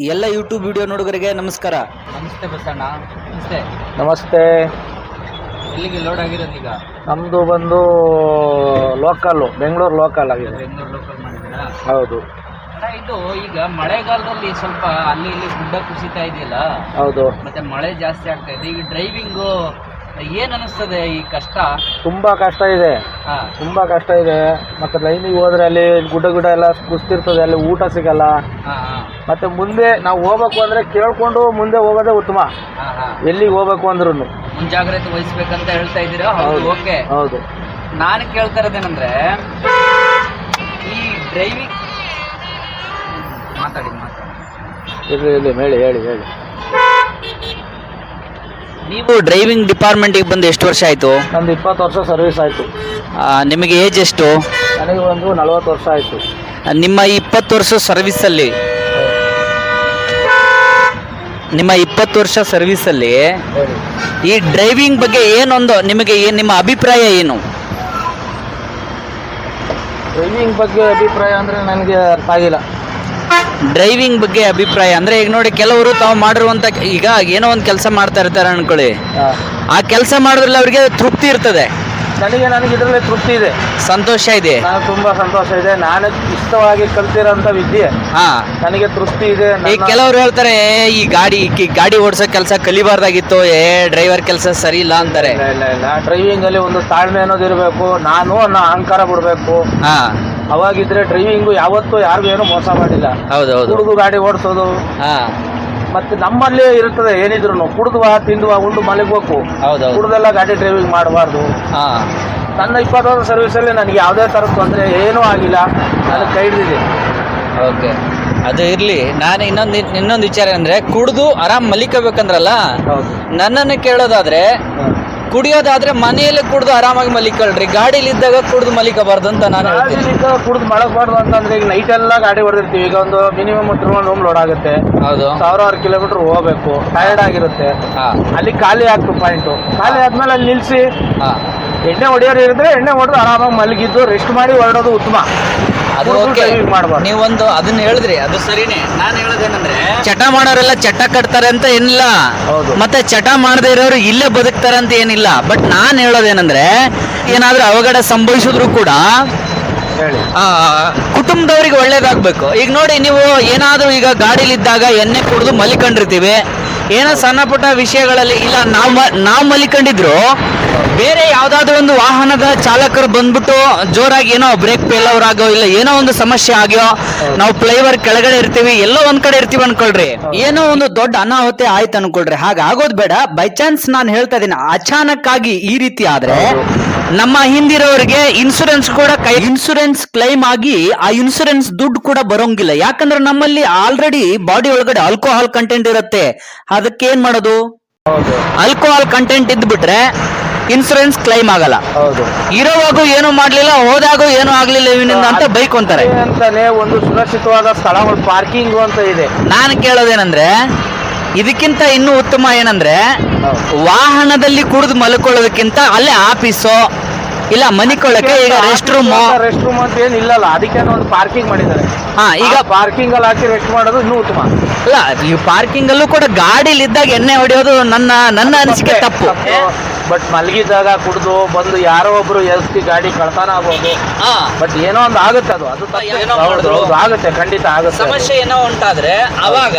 ಎಲ್ಲ YouTube video ನೋಡುಗರಿಗೆ ನಮಸ್ಕಾರ. ನಮಸ್ತೆ ಬಸಣ್ಣ. ನಮಸ್ತೆ. ನಮಸ್ತೆ. ಎಲ್ಲಿಗೆ ಲೋಡ್ ಆಗಿರೋದು ಈಗ? ನಮ್ದು ಬಂದು ಲೋಕಲ್ಲು ಬೆಂಗಳೂರು ಲೋಕಲ್ ಆಗಿದೆ. ಬೆಂಗಳೂರು ಲೋಕಲ್ ಮಾಡಿದ್ದೀರಾ? ಹೌದು. ಅಣ್ಣ ಇದು ಈಗ ಮಳೆಗಾಲದಲ್ಲಿ ಸ್ವಲ್ಪ ಅಲ್ಲಿ ಇಲ್ಲಿ ಗುಡ್ಡ ಕುಸಿತಾ ಇದೆಯಲ್ಲ? ಹೌದು. ಮತ್ತೆ ಮಳೆ ಜಾಸ್ತಿ ಆಗ್ತಾ ಇದೆ. ಈಗ ಡ್ರೈವಿಂಗು ಏನ್ ಅನಿಸ್ತದೆ ಈ ಕಷ್ಟ? ತುಂಬಾ ಕಷ್ಟ ಇದೆ. ಹಾ. ತುಂಬ ಕಷ್ಟ ಇದೆ. ಮತ್ತೆ ಲೈನಿಗೆ ಹೋದ್ರೆ ಅಲ್ಲಿ ಗುಡ್ಡ ಗುಡ್ಡ ಎಲ್ಲ ಕುಸ್ತಿರ್ತದೆ ಅಲ್ಲಿ ಊಟ ಸಿಗಲ್ಲ. ಹಾ ಹಾ. ಮತ್ತು ಮುಂದೆ ನಾವು ಹೋಗ್ಬೇಕು ಅಂದರೆ ಕೇಳಿಕೊಂಡು ಮುಂದೆ ಹೋಗೋದೇ ಉತ್ತಮ. ಎಲ್ಲಿಗೆ ಹೋಗ್ಬೇಕು ಅಂದ್ರು ಮುಂಜಾಗ್ರತೆ ವಹಿಸ್ಬೇಕಂತ ಹೇಳ್ತಾ ಇದ್ದೀರಾ? ಹೌದು. ಓಕೆ. ಹೌದು. ನಾನು ಕೇಳ್ತಾ ಇರೋದೇನಂದ್ರೆ ಈ ಡ್ರೈವಿಂಗ್ ಮಾತಾಡಿ ಮಾತಾಡಿ. ಇಲ್ಲಿ ಹೇಳಿ ಹೇಳಿ ಹೇಳಿ. ನೀವು ಡ್ರೈವಿಂಗ್ ಡಿಪಾರ್ಟ್ಮೆಂಟಿಗೆ ಬಂದು ಎಷ್ಟು ವರ್ಷ ಆಯಿತು? ನಂದು ಇಪ್ಪತ್ತು ವರ್ಷ ಸರ್ವಿಸ್ ಆಯಿತು. ನಿಮಗೆ ಏಜ್ ಎಷ್ಟು? ನನಗೆ ಒಂದು ನಲವತ್ತು ವರ್ಷ ಆಯಿತು. ನಿಮ್ಮ ನಿಮ್ಮ ಇಪ್ಪತ್ತು ವರ್ಷ ಸರ್ವಿಸಲ್ಲಿ ನಿಮ್ಮ ಇಪ್ಪತ್ತು ವರ್ಷ ಸರ್ವಿಸಲ್ಲಿ ಈ ಡ್ರೈವಿಂಗ್ ಬಗ್ಗೆ ಏನೊಂದು ನಿಮಗೆ ಏನು ನಿಮ್ಮ ಅಭಿಪ್ರಾಯ ಏನು? ಡ್ರೈವಿಂಗ್ ಬಗ್ಗೆ ಅಭಿಪ್ರಾಯ ಅಂದರೆ ನನಗೆ ಅರ್ಥ ಆಗಿಲ್ಲ. ಡ್ರೈವಿಂಗ್ ಬಗ್ಗೆ ಅಭಿಪ್ರಾಯ ಅಂದ್ರೆ ಈಗ ನೋಡಿ ಕೆಲವರು ತಾವು ಮಾಡಿರುವಂತ ಈಗ ಏನೋ ಒಂದು ಕೆಲಸ ಮಾಡ್ತಾ ಇರ್ತಾರೆ ಅಂದ್ಕೊಳ್ಳಿ ಆ ಕೆಲಸ ಮಾಡಿದ್ರಲ್ಲಿ ಅವ್ರಿಗೆ ತೃಪ್ತಿ ಇರ್ತದೆ. ನನಗೆ ನನಗೆ ಇದರಲ್ಲಿ ತೃಪ್ತಿ ಇದೆ. ಸಂತೋಷ ಇದೆ? ನಾನು ತುಂಬಾ ಸಂತೋಷ ಇದೆ. ನಾನು ಇಷ್ಟವಾಗಿ ಕಲ್ತಿರೋಂಥ ವಿದ್ಯೆ. ಹಾ. ನನಗೆ ತೃಪ್ತಿ ಇದೆ. ಈಗ ನನ್ನ- ಕೆಲವರು ಹೇಳ್ತಾರೆ "ಏ, ಈ ಗಾಡಿ ಈ ಗಾಡಿ ಓಡಿಸೋ ಕೆಲಸ ಕಲಿಬಾರ್ದಾಗಿತ್ತು. ಏ ಡ್ರೈವರ್ ಕೆಲಸ ಸರಿ ಇಲ್ಲ ಅಂತಾರೆ. ಇಲ್ಲ ಇಲ್ಲ ಇಲ್ಲ. ಡ್ರೈವಿಂಗ್ ಅಲ್ಲಿ ಒಂದು ತಾಳ್ಮೆ ಅನ್ನೋದು ಇರಬೇಕು. ನಾನು ಅನ್ನೋ ಅಹಂಕಾರ ಬಿಡಬೇಕು ಹಾ. ಅವಾಗಿದ್ರೆ ಡ್ರೈವಿಂಗು ಯಾವತ್ತೂ ಯಾರಿಗೂ ಏನು ಮೋಸ ಮಾಡಿಲ್ಲ. ಹೌದು ಹುಡುಗು ಗಾಡಿ ಓಡಿಸೋದು. ಹಾ. ಮತ್ತೆ ನಮ್ಮಲ್ಲಿ ಇರ್ತದೆ ಏನಿದ್ರು ಕುಡಿದ್ವ ತಿಂದ್ವ ಉಂಡು ಮಲಗಬೇಕು ಹೌದೌದು. ಕುಡ್ದೆಲ್ಲ ಗಾಡಿ ಡ್ರೈವಿಂಗ್ ಮಾಡಬಾರ್ದು. ಹಾ. ನನ್ನ ಇಪ್ಪತ್ತು ವರ್ಷ ಸರ್ವಿಸಲ್ಲಿ ನನಗೆ ಯಾವುದೇ ಥರದ ತೊಂದರೆ ಏನೂ ಆಗಿಲ್ಲ. ನಾನು ಕೈ ಹಿಡಿದಿದೆ ಓಕೆ. ಅದು ಇರ್ಲಿ. ನಾನು ಇನ್ನೊಂದು ಇನ್ನೊಂದು ವಿಚಾರ ಅಂದ್ರೆ ಕುಡಿದು ಆರಾಮ್ ಮಲಿಕೋಬೇಕಂದ್ರಲ್ಲ ಹೌದು. ನನ್ನನ್ನು ಕೇಳೋದಾದ್ರೆ ಕುಡಿಯೋದಾದ್ರೆ ಮನೆಯಲ್ಲೇ ಕುಡಿದು ಆರಾಮಾಗಿ ಮಲಿಕೊಳ್ರಿ ಗಾಡಿಲಿ ಇದ್ದಾಗ ಕುಡಿದು ಮಲಿಕಬಾರ್ದು ಅಂತ ನಾನು ಹೇಳ್ತೀನಿ. ಕುಡಿದು ಮಲಗಬಾರ್ದು ಅಂತಂದ್ರೆ ಈಗ ನೈಟ್ ಎಲ್ಲ ಗಾಡಿ ಹೊಡೆದಿರ್ತೀವಿ. ಈಗ ಒಂದು ಮಿನಿಮಮ್ ತಿರುವೊಂದು ರೂಮ್ ಲೋಡ್ ಆಗುತ್ತೆ. ಹೌದು. ಸಾವಿರಾರು ಕಿಲೋಮೀಟರ್ ಹೋಗ್ಬೇಕು. ಟೈರ್ಡ್ ಆಗಿರುತ್ತೆ. ಅಲ್ಲಿ ಖಾಲಿ ಆಗ್ತು ಪಾಯಿಂಟ್ ಖಾಲಿ ಆದ್ಮೇಲೆ ಅಲ್ಲಿ ನಿಲ್ಸಿ ಎಣ್ಣೆ ಹೊಡೆಯೋರು ಇರಿದ್ರೆ ಎಣ್ಣೆ ಹೊಡೆದು ಆರಾಮಾಗಿ ಮಲಗಿದ್ದು ರೆಸ್ಟ್ ಮಾಡಿ ಹೊರಡೋದು ಉತ್ತಮ. ಅದು ಓಕೆ ಮಾಡ್ಬಾರ್ದು. ನೀವೊಂದು ಅದನ್ನ ಹೇಳಿದ್ರಿ ಅದು ಸರಿನೇ. ನಾನು ಹೇಳೋದೇನಂದ್ರೆ ಚಟ ಮಾಡೋರೆಲ್ಲ ಚಟ ಕಟ್ತಾರೆ ಅಂತ ಏನಿಲ್ಲ. ಹೌದು. ಮತ್ತೆ ಚಟ ಮಾಡದೇ ಇರೋರು ಇಲ್ಲೇ ಬದುಕ್ತಾರೆ ಅಂತ ಏನಿಲ್ಲ. ಬಟ್ ನಾನು ಹೇಳೋದೇನಂದ್ರೆ ಏನಾದ್ರೂ ಅವಘಡ ಸಂಭವಿಸಿದ್ರು ಕೂಡ ಹೇಳಿ. ಆ, ಕುಟುಂಬದವರಿಗೆ ಒಳ್ಳೇದಾಗ್ಬೇಕು. ಈಗ ನೋಡಿ ನೀವು ಏನಾದರೂ ಈಗ ಗಾಡಿಲಿದ್ದಾಗ ಎಣ್ಣೆ ಕುಡಿದು ಮಲಿಕೊಂಡಿರ್ತೀವಿ. ಏನೋ ಸಣ್ಣ ಪುಟ್ಟ ವಿಷಯಗಳಲ್ಲಿ ಇಲ್ಲ, ನಾವು ನಾವು ಮಲಿಕೊಂಡಿದ್ರು. ಬೇರೆ ಯಾವ್ದಾದ್ರು ಒಂದು ವಾಹನದ ಚಾಲಕರು ಬಂದ್ಬಿಟ್ಟು ಜೋರಾಗಿ ಏನೋ ಬ್ರೇಕ್ ಫೇಲವರ್ ಆಗೋ ಇಲ್ಲ, ಏನೋ ಒಂದು ಸಮಸ್ಯೆ ಆಗ್ಯೋ, ನಾವು ಫ್ಲೈವರ್ ಕೆಳಗಡೆ ಇರ್ತೀವಿ, ಎಲ್ಲೋ ಒಂದ್ ಕಡೆ ಇರ್ತೀವಿ ಅನ್ಕೊಳ್ರಿ. ಏನೋ ಒಂದು ದೊಡ್ಡ ಅನಾಹುತಿ ಆಯ್ತು ಅನ್ಕೊಳ್ರಿ. ಹಾಗೆ ಆಗೋದ್ ಬೇಡ. ಬೈ ಚಾನ್ಸ್ ನಾನು ಹೇಳ್ತಾ ಇದ್ದೀನಿ ಅಚಾನಕ್ ಆಗಿ ಈ ರೀತಿ ಆದ್ರೆ ನಮ್ಮ ಹಿಂದಿರೋರಿಗೆ ಇನ್ಸೂರೆನ್ಸ್ ಕೂಡ ಕೈ ಇನ್ಸೂರೆನ್ಸ್ ಕ್ಲೈಮ್ ಆಗಿ ಆ ಇನ್ಸೂರೆನ್ಸ್ ದುಡ್ಡು ಕೂಡ ಬರೋಂಗಿಲ್ಲ. ಯಾಕಂದ್ರೆ ನಮ್ಮಲ್ಲಿ ಆಲ್ರೆಡಿ ಬಾಡಿ ಒಳಗಡೆ ಆಲ್ಕೋಹಾಲ್ ಕಂಟೆಂಟ್ ಇರುತ್ತೆ. ಅದಕ್ಕೆ ಏನ್ ಮಾಡೋದು? ಆಲ್ಕೋಹಾಲ್ ಕಂಟೆಂಟ್ ಇದ್ಬಿಟ್ರೆ ಇನ್ಸೂರೆನ್ಸ್ ಕ್ಲೈಮ್ ಆಗಲ್ಲ. ಇರೋವಾಗೂ ಏನು ಮಾಡ್ಲಿಲ್ಲ ಹೋದಾಗ ಏನು ಆಗ್ಲಿಲ್ಲ ಇವನಿಂದ ಅಂತ ಬೈಕೊಂತಾರೆ. ಅಂತಾನೆ ಒಂದು ಸುರಕ್ಷಿತವಾದ ಸ್ಥಳ ಪಾರ್ಕಿಂಗ್ ಅಂತ ಇದೆ. ನಾನು ಕೇಳೋದೇನಂದ್ರೆ ಇದಕ್ಕಿಂತ ಇನ್ನೂ ಉತ್ತಮ ಏನಂದ್ರೆ ವಾಹನದಲ್ಲಿ ಕುಡಿದು ಮಲ್ಕೊಳ್ಳೋದಕ್ಕಿಂತ ಅಲ್ಲೇ ಆಫೀಸು ಇಲ್ಲ ಮನಿಕೊಳ್ಳಕ್ಕೆ ಈಗ ರೆಸ್ಟ್ ರೂಮ್ ರೆಸ್ಟ್ ರೂಮ್ ಅಂತ ಏನು ಇಲ್ಲಲ್ಲ ಅದಕ್ಕೆ ಒಂದು ಪಾರ್ಕಿಂಗ್ ಮಾಡಿದ್ದಾರೆ. ಹಾ ಈಗ ಪಾರ್ಕಿಂಗ್ ಅಲ್ಲಿ ಹಾಕಿ ರೆಸ್ಟ್ ಮಾಡೋದು ಇನ್ನೂ ಉತ್ತಮ. ಅಲ್ಲ ಈ ಪಾರ್ಕಿಂಗ್ ಅಲ್ಲೂ ಕೂಡ ಗಾಡಿಲಿ ಇದ್ದಾಗ ಎಣ್ಣೆ ಹೊಡೆಯೋದು ನನ್ನ ನನ್ನ ಅನಿಸಿಕೆ ತಪ್ಪು. ಬಟ್ ಮಲಗಿದಾಗ ಕುಡಿದು ಬಂದು ಯಾರೋ ಒಬ್ರು ಎಲ್ಸಿ ಗಾಡಿ ಕಳ್ತಾನ ಆಗ್ಬೋದು. ಹಾ. ಬಟ್ ಏನೋ ಒಂದು ಆಗುತ್ತೆ ಅದು. ಅದು ತಪ್ಪೇ. ಏನೋ ಹೌದು, ಮಾಡಿದ್ರು. ಹೌದು, ಆಗುತ್ತೆ ಖಂಡಿತ ಆಗುತ್ತೆ ಸಮಸ್ಯೆ ಏನೋ ಉಂಟಾದ್ರೆ ಅವಾಗ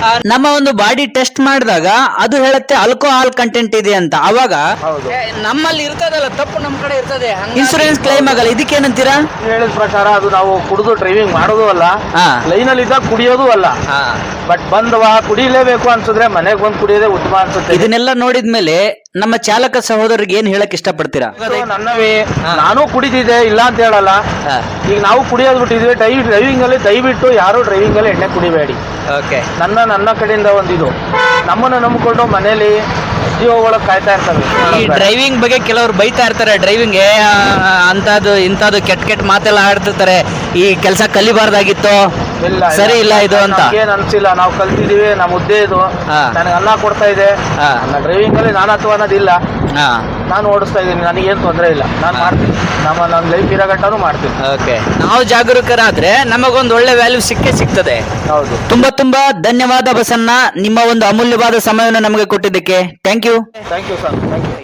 ಆ, ನಮ್ಮ ಒಂದು ಬಾಡಿ ಟೆಸ್ಟ್ ಮಾಡಿದಾಗ ಅದು ಹೇಳುತ್ತೆ ಆಲ್ಕೋಹಾಲ್ ಕಂಟೆಂಟ್ ಇದೆ ಅಂತ. ಅವಾಗ ಹೌದು. ಏ, ನಮ್ಮಲ್ಲಿ ಇರ್ತದಲ್ಲ ತಪ್ಪು ನಮ್ಮ ಕಡೆ ಇರ್ತದೆ. ಇನ್ಸೂರೆನ್ಸ್ ಕ್ಲೈಮ್ ಆಗಲ್ಲ. ಇದಕ್ಕೆ ಏನಂತೀರಾ? ಹೇಳಿದ ಪ್ರಕಾರ ಅದು ನಾವು ಕುಡಿದು ಡ್ರೈವಿಂಗ್ ಮಾಡೋದು ಅಲ್ಲ. ಹಾ. ಲೈನಲ್ಲಿ ಇದ್ದಾಗ ಕುಡಿಯೋದು ಅಲ್ಲ. ಹಾ. ಬಟ್ ಬಂದವ ಕುಡಿಲೇಬೇಕು ಅನ್ಸಿದ್ರೆ ಮನೆಗೆ ಬಂದು ಕುಡಿಯೋದೇ ಉತ್ತಮ ಅನ್ಸುತ್ತೆ. ಇದನ್ನೆಲ್ಲ ನೋಡಿದ್ಮೇಲೆ ನಮ್ಮ ಚಾಲಕ ಸಹೋದರಿಗೆ ಏನ್ ಹೇಳಕ್ ಇಷ್ಟಪಡ್ತೀರಾ? ನನ್ನವೇ ನಾನು ಕುಡಿದಿದೆ ಇಲ್ಲ ಅಂತ ಹೇಳಲ್ಲ. ಈಗ ನಾವು ಕುಡಿಯೋದು ಬಿಟ್ಟಿದ್ವಿ ಡೈ ಡ್ರೈವಿಂಗ್ ಅಲ್ಲಿ ದಯವಿಟ್ಟು ಯಾರು ಡ್ರೈವಿಂಗ್ ಅಲ್ಲಿ ಎಣ್ಣೆ ಕುಡಿಬೇಡಿ. ಓಕೆ ನನ್ನ ನನ್ನ ಕಡೆಯಿಂದ ಒಂದಿದು. ನಮ್ಮನ್ನು ನಂಬಿಕೊಂಡು ಮನೇಲಿ ಜೀವಗಳು ಕಾಯ್ತಾ ಇರ್ತಾರೆ ಈ ಡ್ರೈವಿಂಗ್ ಬಗ್ಗೆ ಕೆಲವರು ಬೈತಾ ಇರ್ತಾರೆ. ಡ್ರೈವಿಂಗ್ ಅಂತದ್ದು ಇಂಥದ್ದು ಕೆಟ್ಟ ಕೆಟ್ಟ ಮಾತೆಲ್ಲ ಆಡ್ತಿರ್ತಾರೆ. ಈ ಕೆಲಸ ಕಲಿಬಾರ್ದಾಗಿತ್ತು? ಇಲ್ಲ ಸರಿ ಇಲ್ಲ ಇದು ಅಂತ. ಏನ್ ಅನ್ಸಿಲ್ಲ. ನಾವು ಕಲ್ತಿದೀವಿ ನಮ್ಮ ಉದ್ದೇ ಇದು. ಹಾ. ನನಗೆ ಅನ್ನ ಕೊಡ್ತಾ ಇದೆ. ಹಾ. ನನ್ನ ಡ್ರೈವಿಂಗ್ ಅಲ್ಲಿ ನಾನತ್ವ ಅನ್ನೋದಿಲ್ಲ. ಹಾ. ನಾನು ಓಡಿಸ್ತಾ ಇದ್ದೀನಿ ನನಗೇನು ತೊಂದರೆ ಇಲ್ಲ. ನಾನು ಮಾಡ್ತೀನಿ. ನಮ್ಮ ನನ್ನ ಲೈಫ್ ಇರೋ ಗಂಟನೂ ಮಾಡ್ತೀನಿ. ಓಕೆ ನಾವು ಜಾಗರೂಕರಾದ್ರೆ ನಮಗೊಂದು ಒಳ್ಳೆ ವ್ಯಾಲ್ಯೂ ಸಿಕ್ಕೇ ಸಿಗ್ತದೆ. ಹೌದು. ತುಂಬಾ ತುಂಬಾ ಧನ್ಯವಾದ ಬಸನ್ನ ನಿಮ್ಮ ಒಂದು ಅಮೂಲ್ಯವಾದ ಸಮಯವನ್ನು ನಮಗೆ ಕೊಟ್ಟಿದ್ದಕ್ಕೆ. Thank you thank you sir thank you